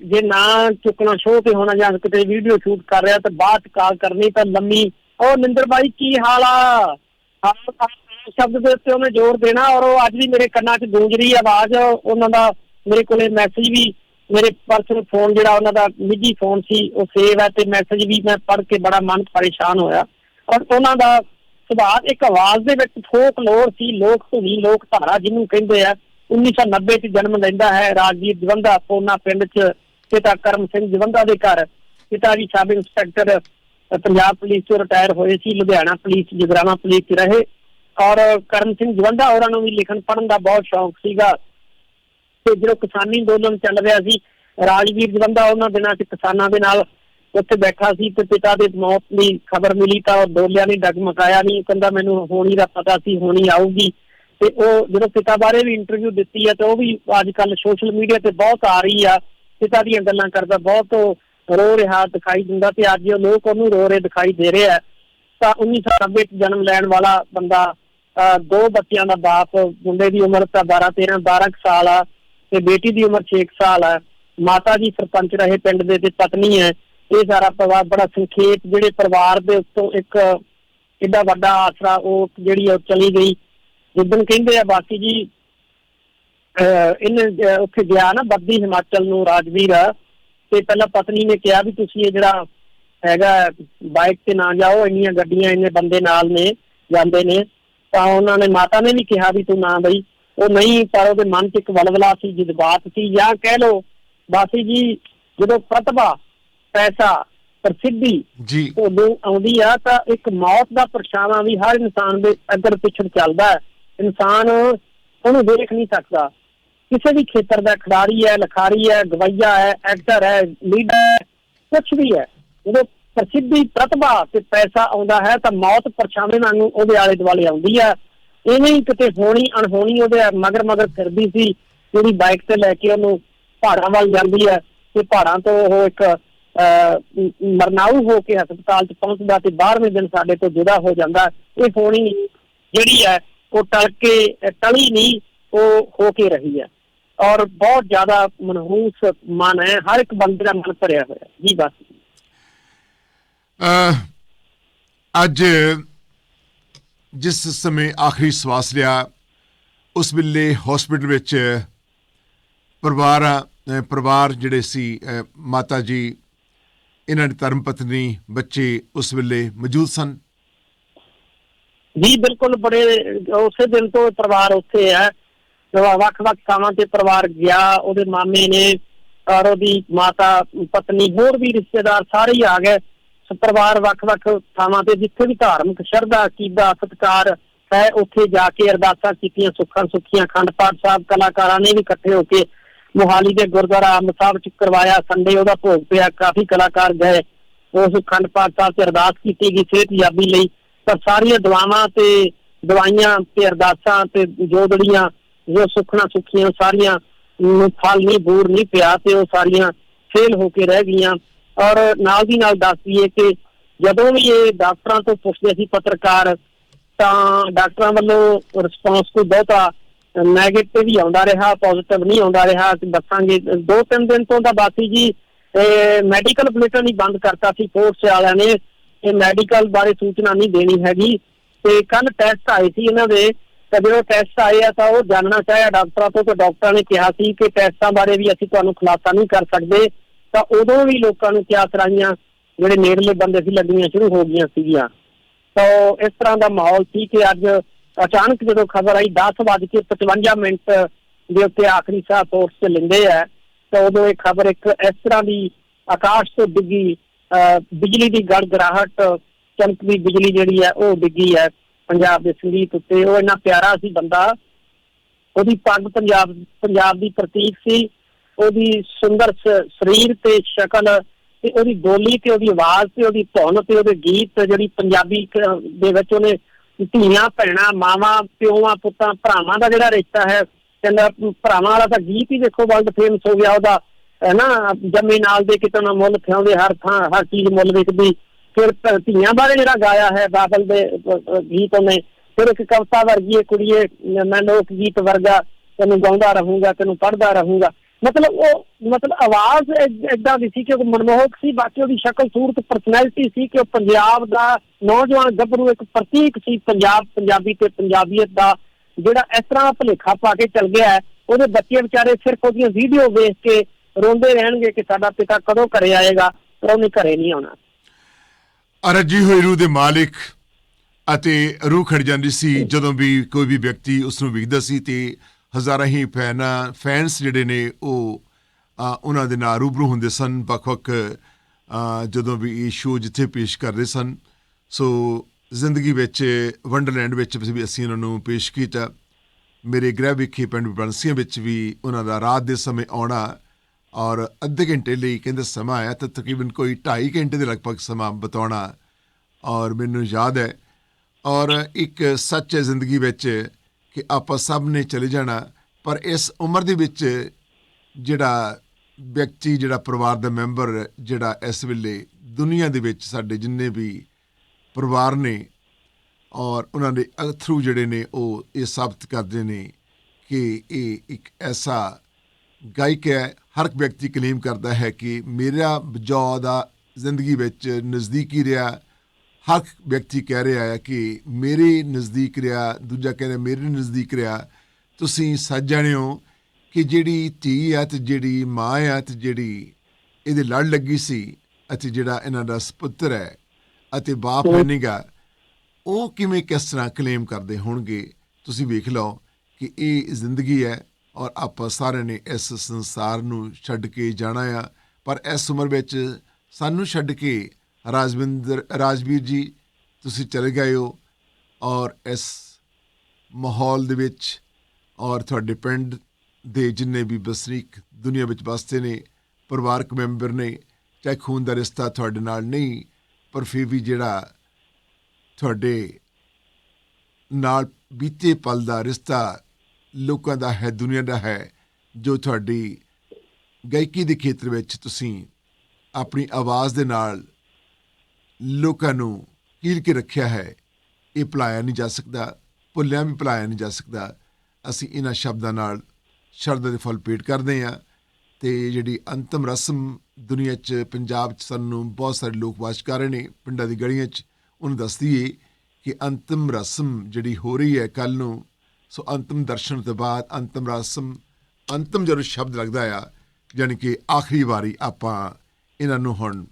ਜੇ ਨਾ ਚੁੱਕਣਾ, ਸ਼ੋਅ ਤੇ ਹੋਣਾ ਜਾਂ ਕਿਤੇ ਵੀਡੀਓ ਸ਼ੂਟ ਕਰ ਰਿਹਾ ਤਾਂ ਬਾਅਦ 'ਚ ਕਾਲ ਕਰਨੀ ਤਾਂ ਲੰਮੀ। ਉਹ ਨਿੰਦਰ ਬਾਈ, ਕੀ ਹਾਲ ਆ? ਸ਼ਬਦ ਦੇ ਉੱਤੇ ਉਹਨੇ ਜ਼ੋਰ ਦੇਣਾ ਔਰ ਉਹ ਅੱਜ ਵੀ ਮੇਰੇ ਕੰਨਾਂ 'ਚ ਗੂੰਜ ਰਹੀ ਆਵਾਜ਼। ਉਹਨਾਂ ਦਾ ਮੇਰੇ ਕੋਲੇ ਮੈਸੇਜ ਵੀ ਮੇਰੇ ਪਰਸਨਲ ਫੋਨ ਜਿਹੜਾ ਉਹਨਾਂ ਦਾ ਨਿੱਜੀ ਫੋਨ ਸੀ, ਉਹ ਸੇਵ ਹੈ ਤੇ ਮੈਸੇਜ ਵੀ ਮੈਂ ਪੜ੍ਹ ਕੇ ਬੜਾ ਮਨ ਪਰੇਸ਼ਾਨ ਹੋਇਆ। ਔਰ ਉਹਨਾਂ ਦਾ ਸੁਭਾਅ, ਇੱਕ ਆਵਾਜ਼ ਦੇ ਵਿੱਚ ਫੋਕ ਲੋਰ ਸੀ, ਲੋਕ ਧੁਨੀ, ਲੋਕ ਧਾਰਾ ਜਿਹਨੂੰ ਕਹਿੰਦੇ ਆ 1990 ਚ ਜਨਮ ਲੈਂਦਾ ਹੈ ਰਾਜਵੀਰ ਜਵੰਦਾ ਪੋਨਾ ਪਿੰਡ ਚ ਪਿਤਾ ਕਰਮ ਸਿੰਘ ਜਵੰਦਾ ਦੇ ਘਰ। ਪਿਤਾ ਜੀ ਸਬ ਇੰਸਪੈਕਟਰ, ਪੰਜਾਬ ਪੁਲਿਸ ਤੋਂ ਰਿਟਾਇਰ ਹੋਏ ਸੀ, ਲੁਧਿਆਣਾ ਪੁਲਿਸ, ਜਗਰਾਵਾਂ ਪੁਲਿਸ ਚ ਰਹੇ। ਔਰ ਕਰਮ ਸਿੰਘ ਜਵੰਦਾ ਹੋਰਾਂ ਨੂੰ ਵੀ ਲਿਖਣ ਪੜ੍ਹਨ ਦਾ ਬਹੁਤ ਸ਼ੌਂਕ ਸੀਗਾ। ਤੇ ਜਦੋਂ ਕਿਸਾਨੀ ਅੰਦੋਲਨ ਚੱਲ ਰਿਹਾ ਸੀ, ਰਾਜਵੀਰ ਜਵੰਦਾ ਉਹਨਾਂ ਦਿਨਾਂ 'ਚ ਕਿਸਾਨਾਂ ਦੇ ਨਾਲ ਉੱਥੇ ਬੈਠਾ ਸੀ ਤੇ ਪਿਤਾ ਦੇ ਮੌਤ ਦੀ ਖਬਰ ਮਿਲੀ ਤਾਂ ਉਹ ਡੋਲਿਆ ਨਹੀਂ ਡਗਮਗਾਇਆ ਨਹੀਂ, ਉਹ ਕਹਿੰਦਾ ਮੈਨੂੰ ਹੋਣੀ ਦਾ ਪਤਾ ਸੀ, ਹੋਣੀ ਆਊਗੀ। ਤੇ ਉਹ ਜਦੋਂ ਪਿਤਾ ਬਾਰੇ ਵੀ ਇੰਟਰਵਿਊ ਦਿੱਤੀ ਹੈ ਤੇ ਉਹ ਵੀ ਅੱਜ ਕੱਲ ਸੋਸ਼ਲ ਮੀਡੀਆ ਤੇ ਬਹੁਤ ਆ ਰਹੀ ਆ। ਪਿਤਾ ਦੀਆਂ ਗੱਲਾਂ ਕਰਦਾ, ਬਹੁਤ ਰੋ ਰਿਹਾ, ਦਿਖਾਈ ਦਿੰਦਾ ਤੇ ਅੱਜ ਉਹ ਲੋਕ ਉਹਨੂੰ ਰੋ ਰਹੇ ਦਿਖਾਈ ਦੇ ਰਹੇ ਆ। ਤਾਂ 1990 ਚ ਜਨਮ ਲੈਣ ਵਾਲਾ ਬੰਦਾ, ਅਹ ਦੋ ਬੱਚਿਆਂ ਦਾ ਬਾਪ, ਮੁੰਡੇ ਦੀ ਉਮਰ ਤਾਂ 12 13 12 ਕੁ ਸਾਲ ਆ। ਤੇ ਬੇਟੀ ਦੀ ਉਮਰ 6 ਕੁ ਸਾਲ ਆ, ਮਾਤਾ ਜੀ ਸਰਪੰਚ ਰਹੇ ਪਿੰਡ ਦੇ ਤੇ ਪਤਨੀ ਹੈ, ਇਹ ਸਾਰਾ ਪਰਿਵਾਰ ਬੜਾ ਸੰਖੇਪ ਜਿਹੜੇ ਪਰਿਵਾਰ ਦੇ ਉੱਤੋਂ ਇੱਕ ਕਿੱਡਾ ਵੱਡਾ ਆਸਰਾ ਉਹ ਜਿਹੜੀ ਉਹ ਚਲੀ ਗਈ। ਜਿੱਦਣ ਕਹਿੰਦੇ ਆ ਬਾਕੀ ਜੀ ਇਹਨੇ ਉੱਥੇ ਗਿਆ ਨਾ ਬੱਦੀ ਹਿਮਾਚਲ ਨੂੰ ਰਾਜਵੀਰ, ਤੇ ਪਹਿਲਾਂ ਪਤਨੀ ਨੇ ਕਿਹਾ ਵੀ ਤੁਸੀਂ ਇਹ ਜਿਹੜਾ ਹੈਗਾ ਬਾਈਕ ਤੇ ਨਾ ਜਾਓ, ਇੰਨੀਆਂ ਗੱਡੀਆਂ ਇੰਨੇ ਬੰਦੇ ਨਾਲ ਨੇ, ਜਾਂਦੇ ਨੇ। ਤਾਂ ਉਹਨਾਂ ਨੇ, ਮਾਤਾ ਨੇ ਵੀ ਕਿਹਾ ਵੀ ਤੂੰ ਨਾ ਬਈ। ਉਹ ਨਹੀਂ ਪਰ ਉਹਦੇ ਮਨ 'ਚ ਇੱਕ ਵਲਵਲਾ ਸੀ ਜਜ਼ਬਾਤ ਸੀ ਜਾਂ ਕਹਿ ਲਓ ਬਾਸੀ ਜੀ ਜਦੋਂ ਪ੍ਰਤਿਭਾ ਪੈਸਾ ਪ੍ਰਸਿੱਧੀ ਜੀ। ਤੁਹਾਨੂੰ ਆਉਂਦੀ ਆ ਤਾਂ ਇੱਕ ਮੌਤ ਦਾ ਪਰਛਾਵਾਂ ਵੀ ਹਰ ਇਨਸਾਨ ਦੇ ਅੱਗਰ ਪਿਛੜ ਚੱਲਦਾ ਹੈ। ਇਨਸਾਨ ਉਹਨੂੰ ਦੇਖ ਨਹੀਂ ਸਕਦਾ। ਕਿਸੇ ਵੀ ਖੇਤਰ ਦਾ ਖਿਡਾਰੀ ਹੈ ਲਖਾਰੀ ਹੈ ਗਵਈਆ ਹੈ ਐਕਟਰ ਹੈ ਲੀਡਰ ਹੈ ਕੁਛ ਵੀ ਹੈ। ਜਦੋਂ ਪ੍ਰਸਿੱਧੀ ਪ੍ਰਤਿਭਾ ਤੇ ਪੈਸਾ ਆਉਂਦਾ ਹੈ ਤਾਂ ਮੌਤ ਪਰਛਾਵੇਂ ਵਾਂਗੂ ਉਹਦੇ ਆਲੇ ਦੁਆਲੇ ਆਉਂਦੀ ਹੈ। ਇਵੇਂ ਹੀ ਕਿਤੇ ਹੋਣੀ ਅਣਹੋਣੀ ਉਹਦੇ ਮਗਰ ਮਗਰ ਫਿਰਦੀ ਸੀ ਜਿਹੜੀ ਬਾਈਕ ਤੇ ਲੈ ਕੇ ਉਹਨੂੰ ਪਹਾੜਾਂ ਵੱਲ ਜਾਂਦੀ ਹੈ ਤੇ ਪਹਾੜਾਂ ਤੋਂ ਉਹ ਇੱਕ ਅਹ, ਹੋ ਕੇ ਹਸਪਤਾਲ 'ਚ ਪਹੁੰਚਦਾ ਤੇ 12ਵੇਂ ਦਿਨ ਸਾਡੇ ਤੋਂ ਜੁਦਾ ਹੋ ਜਾਂਦਾ। ਇਹ ਹੋਣੀ ਜਿਹੜੀ ਹੈ ਉਹ ਟਲ ਕੇ ਟਲੀ ਨਹੀਂ ਉਹ ਹੋ ਕੇ ਰਹੀ ਹੈ ਔਰ ਬਹੁਤ ਜ਼ਿਆਦਾ ਮਨਹੂਸ ਮਨ ਹੈ ਹਰ ਇੱਕ ਬੰਦੇ ਦਾ ਮਨ ਭਰਿਆ ਹੋਇਆ। ਜੀ ਬਸ। ਅੱਜ ਜਿਸ ਸਮੇਂ ਆਖਰੀ ਸਵਾਸ ਲਿਆ, ਉਸ ਵੇਲੇ ਹਸਪੀਟਲ ਵਿੱਚ, ਪਰਿਵਾਰ ਪਰਿਵਾਰ ਜਿਹੜੇ ਸੀ ਮਾਤਾ ਜੀ, ਇਹਨਾਂ ਦੀ ਧਰਮ ਪਤਨੀ, ਬੱਚੇ ਉਸ ਵੇਲੇ ਮੌਜੂਦ ਸਨ। ਜੀ, ਬਿਲਕੁਲ ਬੜੇ, ਉਸੇ ਦਿਨ ਤੋਂ ਪਰਿਵਾਰ ਉੱਥੇ ਹੈ। ਵੱਖ-ਵੱਖ ਥਾਵਾਂ ਤੇ ਪਰਿਵਾਰ ਗਿਆ, ਉਹਦੇ ਮਾਮੇ ਨੇ, ਔਰ ਉਹਦੀ ਮਾਤਾ, ਪਤਨੀ, ਹੋਰ ਵੀ ਰਿਸ਼ਤੇਦਾਰ ਸਾਰੇ ਹੀ ਆ ਗਏ। ਪਰਿਵਾਰ ਵੱਖ-ਵੱਖ ਥਾਵਾਂ ਤੇ ਜਿੱਥੇ ਵੀ ਧਾਰਮਿਕ ਸ਼ਰਧਾ, ਅਕੀਦਾ, ਸਤਿਕਾਰ ਹੈ, ਉੱਥੇ ਜਾ ਕੇ ਅਰਦਾਸਾਂ ਕੀਤੀਆਂ, ਸੁੱਖਾਂ ਸੁੱਖੀਆਂ, ਅਖੰਡ ਪਾਠ ਸਾਹਿਬ, ਕਲਾਕਾਰਾਂ ਨੇ ਵੀ ਇਕੱਠੇ ਹੋ ਕੇ ਮੋਹਾਲੀ ਦੇ ਗੁਰਦੁਆਰਾ ਅੰਬ ਸਾਹਿਬ ਚ ਕਰਵਾਇਆ, ਸੰਡੇ ਉਹਦਾ ਭੋਗ ਪਿਆ, ਕਾਫੀ ਕਲਾਕਾਰ ਗਏ, ਉਸ ਅਖੰਡ ਪਾਠ ਸਾਹਿਬ ਚ ਅਰਦਾਸ ਕੀਤੀ ਗਈ, ਸਿਹਤ ਯਾਬੀ ਲਈ, ਪਰ ਸਾਰੀਆਂ ਦੁਆਵਾਂ ਤੇ ਦਵਾਈਆਂ ਤੇ ਅਰਦਾਸਾਂ ਤੇ ਜੋਦੜੀਆਂ, ਜੋ ਸੁਖਣਾ ਸੁੱਖੀਆਂ ਸਾਰੀਆਂ, ਫਲ ਨਹੀਂ, ਬੂਰ ਨਹੀਂ ਪਿਆ ਤੇ ਉਹ ਸਾਰੀਆਂ ਫੇਲ ਹੋ ਕੇ ਰਹਿ ਗਈਆਂ। ਔਰ ਨਾਲ ਦੀ ਨਾਲ ਦੱਸ ਦਈਏ ਕਿ ਜਦੋਂ ਵੀ ਇਹ ਡਾਕਟਰਾਂ ਤੋਂ ਪੁੱਛਦੇ ਸੀ ਪੱਤਰਕਾਰ, ਤਾਂ ਡਾਕਟਰਾਂ ਵੱਲੋਂ ਰਿਸਪੌਂਸ ਕੋਈ ਬਹੁਤਾ ਨੈਗੇਟਿਵ ਹੀ ਆਉਂਦਾ ਰਿਹਾ ਪੋਜ਼ਿਟਿਵ ਨਹੀਂ ਆਉਂਦਾ ਰਿਹਾ। ਅਸੀਂ ਦੱਸਾਂਗੇ ਦੋ ਤਿੰਨ ਦਿਨ ਤੋਂ ਦਾ ਬਾਕੀ ਜੀ ਮੈਡੀਕਲ ਬੁਲੇਟਿਨ ਹੀ ਬੰਦ ਕਰਤਾ ਸੀ ਫੋਰਸ ਵਾਲਿਆਂ ਨੇ। ਇਹ ਮੈਡੀਕਲ ਬਾਰੇ ਸੂਚਨਾ ਨਹੀਂ ਦੇਣੀ ਹੈਗੀ। ਤੇ ਕੱਲ ਟੈਸਟ ਆਏ ਸੀ ਇਹਨਾਂ ਦੇ। ਤਾਂ ਜਦੋਂ ਟੈਸਟ ਆਏ ਆ, ਤਾਂ ਉਹ ਜਾਣਨਾ ਚਾਹਿਆ ਡਾਕਟਰਾਂ ਤੋਂ, ਤੇ ਡਾਕਟਰਾਂ ਨੇ ਕਿਹਾ ਸੀ ਕਿ ਟੈਸਟਾਂ ਬਾਰੇ ਵੀ ਅਸੀਂ ਤੁਹਾਨੂੰ ਖੁਲਾਸਾ ਨਹੀਂ ਕਰ ਸਕਦੇ। ਤਾਂ ਉਦੋਂ ਵੀ ਲੋਕਾਂ ਨੂੰ ਕਿਆ ਕਰਾਈਆਂ, ਜਿਹੜੇ ਨੇੜਲੇ ਬੰਦੇ ਸੀ, ਲੱਗਣੀਆਂ ਸ਼ੁਰੂ ਹੋ ਗਈਆਂ ਸੀਗੀਆਂ। ਤਾਂ ਇਸ ਤਰ੍ਹਾਂ ਦਾ ਮਾਹੌਲ ਸੀ ਕਿ ਅੱਜ ਅਚਾਨਕ ਜਦੋਂ ਖਬਰ ਆਈ 10:55 ਮਿੰਟ ਦੇ ਉੱਤੇ ਆਖਰੀ ਸਾਹ ਪੋਸਟ ਤੇ ਲੈਂਦੇ ਆ, ਤਾਂ ਉਦੋਂ ਇਹ ਖਬਰ ਇੱਕ ਇਸ ਤਰ੍ਹਾਂ ਦੀ ਆਕਾਸ਼ ਤੋਂ ਡਿੱਗੀ, ਅਹ, ਬਿਜਲੀ ਦੀ ਗੜਗੜਾਹਟ ਚਮਕਦੀ ਬਿਜਲੀ ਜਿਹੜੀ ਹੈ, ਉਹ ਡਿੱਗੀ ਹੈ ਪੰਜਾਬ ਦੇ ਸੰਗੀਤ ਉੱਤੇ। ਉਹ ਇੰਨਾ ਪਿਆਰਾ ਸੀ ਬੰਦਾ, ਉਹਦੀ ਪੱਗ ਪੰਜਾਬ ਪੰਜਾਬ ਦੀ ਪ੍ਰਤੀਕ ਸੀ। ਉਹਦੀ ਸੁੰਦਰ ਸਰੀਰ ਤੇ ਸ਼ਕਲ ਤੇ ਉਹਦੀ ਬੋਲੀ ਤੇ ਉਹਦੀ ਆਵਾਜ਼ ਤੇ ਉਹਦੀ ਧੁਨ ਤੇ ਉਹਦੇ ਗੀਤ ਜਿਹੜੀ ਪੰਜਾਬੀ ਦੇ ਵਿੱਚ ਉਹਨੇ ਧੀਆਂ, ਭੈਣਾਂ, ਮਾਵਾਂ ਪਿਓਾਂ ਪੁੱਤਾਂ, ਭਰਾਵਾਂ ਦਾ ਜਿਹੜਾ ਰਿਸ਼ਤਾ ਹੈ, ਕਹਿੰਦਾ ਭਰਾਵਾਂ ਵਾਲਾ ਤਾਂ ਗੀਤ ਹੀ ਦੇਖੋ ਵਰਲਡ ਫੇਮਸ ਹੋ ਗਿਆ, ਉਹਦਾ ਹੈ ਨਾ, ਜੰਮੇ ਨਾਲ ਦੇ ਕਿਤੇ ਨਾ ਮੁੱਲ ਥਿਆਉਂਦੇ ਹਰ ਥਾਂ, ਹਰ ਚੀਜ਼ ਮੁੱਲ ਵਿਕਦੀ ਫਿਰ ਧੀਆਂ ਬਾਰੇ ਜਿਹੜਾ ਗਾਇਆ ਹੈ ਬਾਦਲ ਦੇ ਗੀਤ ਉਹਨੇ, ਫਿਰ ਇੱਕ ਕਵਿਤਾ ਵਰਗੀ ਕੁੜੀਏ ਮੈਂ ਲੋਕ ਗੀਤ ਵਰਗਾ, ਤੈਨੂੰ ਗਾਉਂਦਾ ਰਹੂੰਗਾ, ਤੈਨੂੰ ਪੜ੍ਹਦਾ ਰਹੂੰਗਾ। ਮਤਲਬ ਉਹ, ਮਤਲਬ ਆਵਾਜ਼ ਇਦਾਂ ਦੀ ਸੀ ਕਿ ਉਹ ਮਨਮੋਹਕ ਸੀ, ਬਾਕੀ ਉਹਦੀ ਸ਼ਕਲ ਸੂਰਤ ਪਰਸਨੈਲਿਟੀ ਸੀ ਕਿ ਉਹ ਪੰਜਾਬ ਦਾ ਨੌਜਵਾਨ ਗੱਭਰੂ ਇੱਕ ਪ੍ਰਤੀਕ ਸੀ, ਪੰਜਾਬ, ਪੰਜਾਬੀ ਤੇ ਪੰਜਾਬੀਅਤ ਦਾ, ਜਿਹੜਾ ਇਸ ਤਰ੍ਹਾਂ ਭੁਲੇਖਾ ਪਾ ਕੇ ਚੱਲ ਗਿਆ ਉਹਦੇ ਬੱਚੇ ਵਿਚਾਰੇ ਸਿਰਫ ਉਹਦੀਆਂ ਵੀਡੀਓ ਵੇਖ ਕੇ ਰੋਂਦੇ ਰਹਿਣਗੇ ਕਿ ਸਾਡਾ ਪਿਤਾ ਕਦੋਂ ਘਰੇ ਆਏਗਾ, ਪਰ ਉਹਨੇ ਘਰੇ ਨਹੀਂ ਆਉਣਾ। ਅਰਜੀ ਹੋਈ ਰੂਹ ਦੇ ਮਾਲਿਕ ਅਤੇ ਰੂਹ ਖੜ ਜਾਂਦੀ ਸੀ ਜਦੋਂ ਵੀ ਕੋਈ ਵੀ ਵਿਅਕਤੀ ਉਸ ਨੂੰ ਵੇਖਦਾ ਸੀ ਤੇ ਹਜ਼ਾਰਾਂ ਹੀ ਫੈਨ ਫੈਨਸ ਜਿਹੜੇ ਨੇ ਉਹ ਉਹਨਾਂ ਦੇ ਨਾਲ ਰੂਬਰੂ ਹੁੰਦੇ ਸਨ। ਵੱਖ-ਵੱਖ ਜਦੋਂ ਵੀ ਇਹ ਸ਼ੋਅ ਜਿੱਥੇ ਪੇਸ਼ ਕਰਦੇ ਸਨ। ਸੋ ਜ਼ਿੰਦਗੀ ਵਿੱਚ ਵੰਡਰਲੈਂਡ ਵਿੱਚ ਵੀ ਅਸੀਂ ਉਹਨਾਂ ਨੂੰ ਪੇਸ਼ ਕੀਤਾ। ਮੇਰੇ ਗ੍ਰਹਿ ਵਿਖੇ ਪਿੰਡ ਬੰਸੀਆਂ ਵਿੱਚ ਵੀ ਉਹਨਾਂ ਦਾ ਰਾਤ ਦੇ ਸਮੇਂ ਆਉਣਾ ਔਰ ਅੱਧੇ ਘੰਟੇ ਲਈ ਕਹਿੰਦੇ ਸਮਾਂ ਆਇਆ ਤਾਂ ਤਕਰੀਬਨ ਕੋਈ 2.5 ਘੰਟੇ ਦੇ ਲਗਭਗ ਸਮਾਂ ਬਤਾਉਣਾ ਔਰ ਮੈਨੂੰ ਯਾਦ ਹੈ। ਔਰ ਇੱਕ ਸੱਚ ਹੈ ਜ਼ਿੰਦਗੀ ਵਿੱਚ ਕਿ ਆਪਾਂ ਸਭ ਨੇ ਚਲੇ ਜਾਣਾ। ਪਰ ਇਸ ਉਮਰ ਦੇ ਵਿੱਚ ਜਿਹੜਾ ਵਿਅਕਤੀ, ਜਿਹੜਾ ਪਰਿਵਾਰ ਦਾ ਮੈਂਬਰ, ਜਿਹੜਾ ਇਸ ਵੇਲੇ ਦੁਨੀਆ ਦੇ ਵਿੱਚ ਸਾਡੇ ਜਿੰਨੇ ਵੀ ਪਰਿਵਾਰ ਨੇ ਔਰ ਉਹਨਾਂ ਦੇ ਅਥਰੂ ਜਿਹੜੇ ਨੇ, ਉਹ ਇਹ ਸਾਬਤ ਕਰਦੇ ਨੇ ਕਿ ਇਹ ਇੱਕ ਐਸਾ ਗਾਇਕ ਹੈ। ਹਰ ਇੱਕ ਵਿਅਕਤੀ ਕਲੇਮ ਕਰਦਾ ਹੈ ਕਿ ਮੇਰਾ ਬਚਾਅ ਦਾ ਜ਼ਿੰਦਗੀ ਵਿੱਚ ਨਜ਼ਦੀਕੀ ਰਿਹਾ। ਹਰ ਵਿਅਕਤੀ ਕਹਿ ਰਿਹਾ ਹੈ ਕਿ ਮੇਰੇ ਨਜ਼ਦੀਕ ਰਿਹਾ ਦੂਜਾ ਕਹਿ ਰਿਹਾ ਮੇਰੇ ਨਜ਼ਦੀਕ ਰਿਹਾ ਤੁਸੀਂ ਸੱਚ ਜਾਣਿਓ ਕਿ ਜਿਹੜੀ ਧੀ ਆ ਤੇ ਜਿਹੜੀ ਮਾਂ ਆ ਤੇ ਜਿਹੜੀ ਇਹਦੇ ਲੜ ਲੱਗੀ ਸੀ ਅਤੇ ਜਿਹੜਾ ਇਹਨਾਂ ਦਾ ਸੁਪੁੱਤਰ ਹੈ ਅਤੇ ਬਾਪ ਹੈ ਨੀਗਾ ਉਹ ਕਿਵੇਂ ਕਿਸ ਤਰ੍ਹਾਂ ਕਲੇਮ ਕਰਦੇ ਹੋਣਗੇ? ਤੁਸੀਂ ਵੇਖ ਲਓ ਕਿ ਇਹ ਜ਼ਿੰਦਗੀ ਹੈ ਔਰ ਆਪਾਂ ਸਾਰਿਆਂ ਨੇ ਇਸ ਸੰਸਾਰ ਨੂੰ ਛੱਡ ਕੇ ਜਾਣਾ ਆ ਪਰ ਇਸ ਉਮਰ ਵਿੱਚ ਸਾਨੂੰ ਛੱਡ ਕੇ ਰਾਜਵਿੰਦਰ, ਰਾਜਵੀਰ ਜੀ, ਤੁਸੀਂ ਚਲੇ ਗਏ ਹੋ ਔਰ ਇਸ ਮਾਹੌਲ ਦੇ ਵਿੱਚ ਔਰ ਤੁਹਾਡੇ ਪਿੰਡ ਦੇ ਜਿੰਨੇ ਵੀ ਵਸਨੀਕ ਦੁਨੀਆ ਵਿੱਚ ਵਸਦੇ ਨੇ, ਪਰਿਵਾਰਕ ਮੈਂਬਰ ਨੇ, ਚਾਹੇ ਖੂਨ ਦਾ ਰਿਸ਼ਤਾ ਤੁਹਾਡੇ ਨਾਲ ਨਹੀਂ, ਪਰ ਫਿਰ ਵੀ ਜਿਹੜਾ ਤੁਹਾਡੇ ਨਾਲ ਬੀਤੇ ਪਲ ਦਾ ਰਿਸ਼ਤਾ ਲੋਕਾਂ ਦਾ ਹੈ, ਦੁਨੀਆ ਦਾ ਹੈ, ਜੋ ਤੁਹਾਡੀ ਗਾਇਕੀ ਦੇ ਖੇਤਰ ਵਿੱਚ ਤੁਸੀਂ ਆਪਣੀ ਆਵਾਜ਼ ਦੇ ਨਾਲ ਲੋਕਾਂ ਨੂੰ ਕੀਲ ਕੇ ਰੱਖਿਆ ਹੈ ਇਹ ਭੁਲਾਇਆ ਨਹੀਂ ਜਾ ਸਕਦਾ ਭੁੱਲਿਆ ਵੀ ਭੁਲਾਇਆ ਨਹੀਂ ਜਾ ਸਕਦਾ। ਅਸੀਂ ਇਹਨਾਂ ਸ਼ਬਦਾਂ ਨਾਲ ਸ਼ਰਧਾ ਦੇ ਫਲ ਪੇਟ ਕਰਦੇ ਹਾਂ ਤੇ ਜਿਹੜੀ ਅੰਤਮ ਰਸਮ ਦੁਨੀਆ 'ਚ ਪੰਜਾਬ 'ਚ ਸਾਨੂੰ ਬਹੁਤ ਸਾਰੇ ਲੋਕ ਵਾਚ ਕਰ ਰਹੇ ਨੇ ਪਿੰਡਾਂ ਦੀ ਗਲੀਆਂ 'ਚ ਉਹਨੂੰ ਦੱਸਦੀ ਏ ਕਿ ਅੰਤਮ ਰਸਮ ਜਿਹੜੀ ਹੋ ਰਹੀ ਹੈ ਕੱਲ ਨੂੰ ਸੋ ਅੰਤਮ ਦਰਸ਼ਨ ਤੋਂ ਬਾਅਦ ਅੰਤਮ ਰਸਮ ਅੰਤਮ ਜਦੋਂ ਸ਼ਬਦ ਲੱਗਦਾ ਆ ਯਾਨੀ ਕਿ ਆਖਰੀ ਵਾਰੀ ਆਪਾਂ ਇਹਨਾਂ ਨੂੰ ਹੁਣ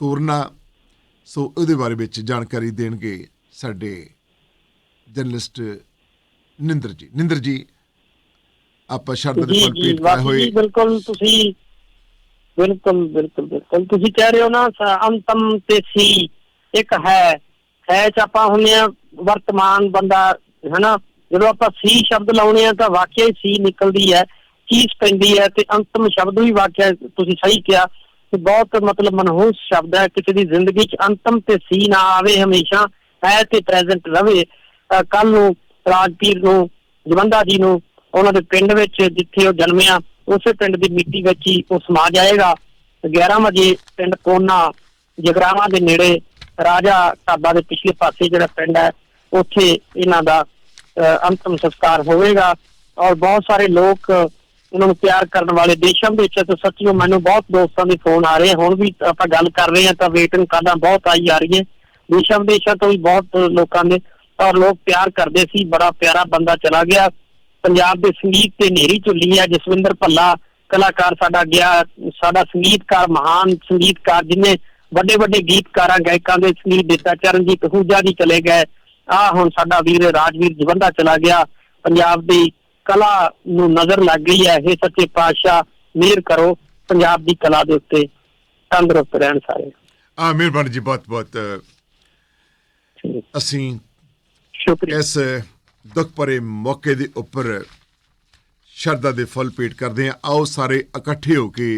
ਤੋਰਨਾ ਸੋ ਉਹਦੇ ਬਾਰੇ ਵਿੱਚ ਜਾਣਕਾਰੀ ਦੇਣਗੇ ਸਾਡੇ ਜਰਨਲਿਸਟ ਨਿੰਦਰ ਜੀ। ਨਿੰਦਰ ਜੀ ਆਪਾਂ ਸ਼ਰਦ ਦੇ ਜੀ ਪੇਟ ਪਾਏ ਹੋਏ। ਬਿਲਕੁਲ ਤੁਸੀਂ ਬਿਲਕੁਲ ਬਿਲਕੁਲ ਬਿਲਕੁਲ। ਤੁਸੀਂ ਕਹਿ ਰਹੇ ਹੋ ਨਾ ਅੰਤਮ ਤੇ ਸੀ ਇੱਕ ਹੈ। ਹੈ ਚ ਆਪਾਂ ਹੁੰਨੇ ਆ ਵਰਤਮਾਨ ਬੰਦਾ ਹਨਾ? ਜਦੋਂ ਆਪਾਂ ਸੀ ਸ਼ਬਦ ਲਾਉਣੇ ਆ ਤਾਂ ਵਾਕਿਆ ਹੀ ਸੀ ਨਿਕਲਦੀ ਹੈ ਚੀਜ਼ ਪੈਂਦੀ ਹੈ ਤੇ ਅੰਤਮ ਸ਼ਬਦ ਵੀ ਵਾਕਿਆ ਤੁਸੀਂ ਸਹੀ ਕਿਹਾ। ਬਹੁਤ ਮਤਲਬ ਮਨਹੂਸ ਸ਼ਬਦ ਹੈ ਕਿਸੇ ਦੀ ਜ਼ਿੰਦਗੀ ਚ ਅੰਤਮ ਤੇ ਸੀ ਨਾ ਆਵੇ ਹਮੇਸ਼ਾ ਹੈ ਤੇ ਪ੍ਰੈਜ਼ੈਂਟ ਰਵੇ। ਕੱਲ ਨੂੰ ਰਾਜਪੀਰ ਨੂੰ ਜਵੰਦਾ ਜੀ ਨੂੰ ਉਹਨਾਂ ਦੇ ਪਿੰਡ ਵਿੱਚ ਜਿੱਥੇ ਉਹ ਜਨਮਿਆ ਉਸੇ ਪਿੰਡ ਦੀ ਮਿੱਟੀ ਵਿੱਚ ਹੀ ਉਹ ਸਮਾ ਜਾਏਗਾ 11 ਵਜੇ ਪਿੰਡ ਕੋਨਾ ਜਗਰਾਵਾਂ ਦੇ ਨੇੜੇ ਰਾਜਾ ਢਾਬਾ ਦੇ ਪਿਛਲੇ ਪਾਸੇ ਜਿਹੜਾ ਪਿੰਡ ਹੈ ਉੱਥੇ ਇਹਨਾਂ ਦਾ ਅਹ, ਅੰਤਮ ਸੰਸਕਾਰ ਹੋਵੇਗਾ। ਔਰ ਬਹੁਤ ਸਾਰੇ ਲੋਕ ਉਹਨਾਂ ਨੂੰ ਪਿਆਰ ਕਰਨ ਵਾਲੇ ਦੇਸ਼ਾਂ ਵਿੱਚ ਤੇ ਸੱਚੀਓ ਮੈਨੂੰ ਬਹੁਤ ਦੋਸਤਾਂ ਦੇ ਫੋਨ ਆ ਰਹੇ ਹੁਣ ਵੀ ਆਪਾਂ ਗੱਲ ਕਰ ਰਹੇ ਹਾਂ ਤਾਂ ਵੇਟਿੰਗ ਕਾਲਾਂ ਬਹੁਤ ਆਈ ਆ ਰਹੀਆਂ। ਦੇਸ਼ਾਂ ਵਿਦੇਸ਼ਾਂ ਤੋਂ ਵੀ ਬਹੁਤ ਲੋਕਾਂ ਦੇ ਔਰ ਲੋਕ ਪਿਆਰ ਕਰਦੇ ਸੀ, ਬੜਾ ਪਿਆਰਾ ਬੰਦਾ ਚਲਾ ਗਿਆ। ਪੰਜਾਬ ਦੇ ਸੰਗੀਤ ਤੇ ਨੇਰੀ ਝੁੱਲੀ ਹੈ ਜਸਵਿੰਦਰ ਭੱਲਾ ਕਲਾਕਾਰ ਸਾਡਾ ਗਿਆ, ਸਾਡਾ ਸੰਗੀਤਕਾਰ, ਮਹਾਨ ਸੰਗੀਤਕਾਰ, ਜਿਨੇ ਵੱਡੇ ਵੱਡੇ ਗੀਤਕਾਰਾਂ, ਗਾਇਕਾਂ ਦੇ ਸੰਗੀਤ ਦਿੱਤਾ, ਚਰਨਜੀਤ ਹੂਜਾ ਜੀ ਚਲੇ ਗਏ। ਆ ਹੁਣ ਸਾਡਾ ਵੀਰ ਰਾਜਵੀਰ ਜਵੰਦਾ ਚਲਾ ਗਿਆ। ਪੰਜਾਬ ਦੀ ਕਲਾ ਨੂੰ ਨਜ਼ਰ ਲੱਗ ਗਈ ਹੈ ਇਹ ਸੱਚੇ ਪਾਤਸ਼ਾਹ ਮਿਹਰ ਕਰੋ ਪੰਜਾਬ ਦੀ ਕਲਾ ਦੇ ਉੱਤੇ ਤੰਦਰੁਸਤ ਰਹਿਣ ਸਾਰੇ। ਆ ਮਿਹਰਬਾਨੀ ਜੀ ਬਹੁਤ ਬਹੁਤ। ਅਸੀਂ ਸ਼ੁਕਰੀਆ। ਇਸ ਦੁੱਖ ਭਰੇ ਮੌਕੇ ਦੇ ਉੱਪਰ ਸ਼ਰਧਾ ਦੇ ਫਲ ਪੇਟ ਕਰਦੇ ਹਾਂ। ਆਓ ਸਾਰੇ ਇਕੱਠੇ ਹੋ ਕੇ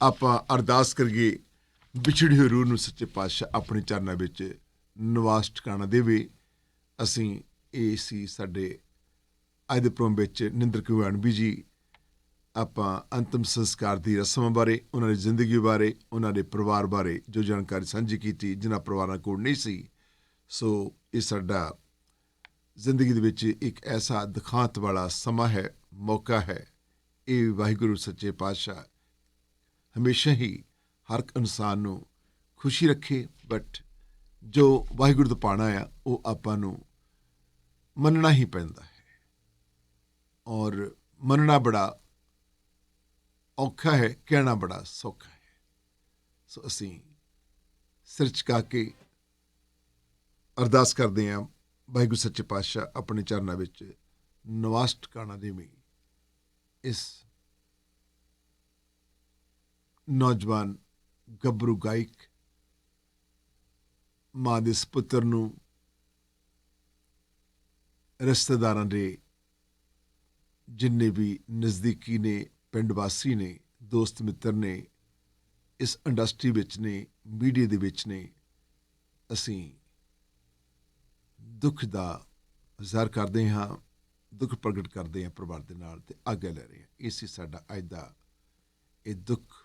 ਆਪਾਂ ਅਰਦਾਸ ਕਰੀਏ ਵਿਛੜੀ ਹੋਈ ਰੂਹ ਨੂੰ ਸੱਚੇ ਪਾਤਸ਼ਾਹ ਆਪਣੇ ਚਰਨਾਂ ਵਿੱਚ ਨਿਵਾਸ ਟਿਕਾਣਾ ਦੇਵੇ। ਅਸੀਂ ਇਹ ਸੀ ਸਾਡੇ ਅੱਜ ਦੇ ਪ੍ਰੋਗਰਾਮ ਵਿੱਚ ਨਿੰਦਰ ਕੁਵਾਨਵੀ ਜੀ, ਆਪਾਂ ਅੰਤਮ ਸੰਸਕਾਰ ਦੀ ਰਸਮਾਂ ਬਾਰੇ, ਉਹਨਾਂ ਦੀ ਜ਼ਿੰਦਗੀ ਬਾਰੇ, ਉਹਨਾਂ ਦੇ ਪਰਿਵਾਰ ਬਾਰੇ ਜੋ ਜਾਣਕਾਰੀ ਸਾਂਝੀ ਕੀਤੀ, ਜਿਨ੍ਹਾਂ ਪਰਿਵਾਰਾਂ ਕੋਲ ਨਹੀਂ ਸੀ। ਸੋ ਇਹ ਸਾਡਾ ਜ਼ਿੰਦਗੀ ਦੇ ਵਿੱਚ ਇੱਕ ਐਸਾ ਦਿਖਾਂਤ ਵਾਲਾ ਸਮਾਂ ਹੈ, ਮੌਕਾ ਹੈ। ਇਹ ਵਾਹਿਗੁਰੂ ਸੱਚੇ ਪਾਤਸ਼ਾਹ ਹਮੇਸ਼ਾ ਹੀ ਹਰ ਇਨਸਾਨ ਨੂੰ ਖੁਸ਼ੀ ਰੱਖੇ ਬਟ ਜੋ ਵਾਹਿਗੁਰੂ ਤੋਂ ਪਾਣਾ ਆ, ਉਹ ਆਪਾਂ ਨੂੰ ਮੰਨਣਾ ਹੀ ਪੈਂਦਾ ਹੈ। ਔਰ ਮੰਨਣਾ ਬੜਾ ਔਖਾ ਹੈ, ਕਹਿਣਾ ਬੜਾ ਸੌਖਾ ਹੈ। ਸੋ ਅਸੀਂ ਸਿਰ ਝੁਕਾ ਕੇ ਅਰਦਾਸ ਕਰਦੇ ਹਾਂ, ਵਾਹਿਗੁਰੂ ਸੱਚੇ ਪਾਤਸ਼ਾਹ ਆਪਣੇ ਚਰਨਾਂ ਵਿੱਚ ਨਵਾਸ ਟਿਕਾਣਾ ਦੇਵੇ। ਇਸ ਨੌਜਵਾਨ ਗੱਭਰੂ ਗਾਇਕ ਮਾਂ ਦੇ ਸੁਪੁੱਤਰ ਨੂੰ ਰਿਸ਼ਤੇਦਾਰਾਂ ਦੇ ਜਿੰਨੇ ਵੀ ਨਜ਼ਦੀਕੀ ਨੇ, ਪਿੰਡ ਵਾਸੀ ਨੇ, ਦੋਸਤ ਮਿੱਤਰ ਨੇ, ਇਸ ਇੰਡਸਟਰੀ ਵਿੱਚ ਨੇ, ਮੀਡੀਆ ਦੇ ਵਿੱਚ ਨੇ, ਅਸੀਂ ਦੁੱਖ ਦਾ ਜ਼ਾਹਰ ਕਰਦੇ ਹਾਂ, ਦੁੱਖ ਪ੍ਰਗਟ ਕਰਦੇ ਹਾਂ ਪਰਿਵਾਰ ਦੇ ਨਾਲ ਤੇ ਆਗੇ ਲੈ ਰਹੇ ਹਾਂ। ਇਹ ਸੀ ਸਾਡਾ ਅੱਜ ਦਾ ਇਹ ਦੁੱਖ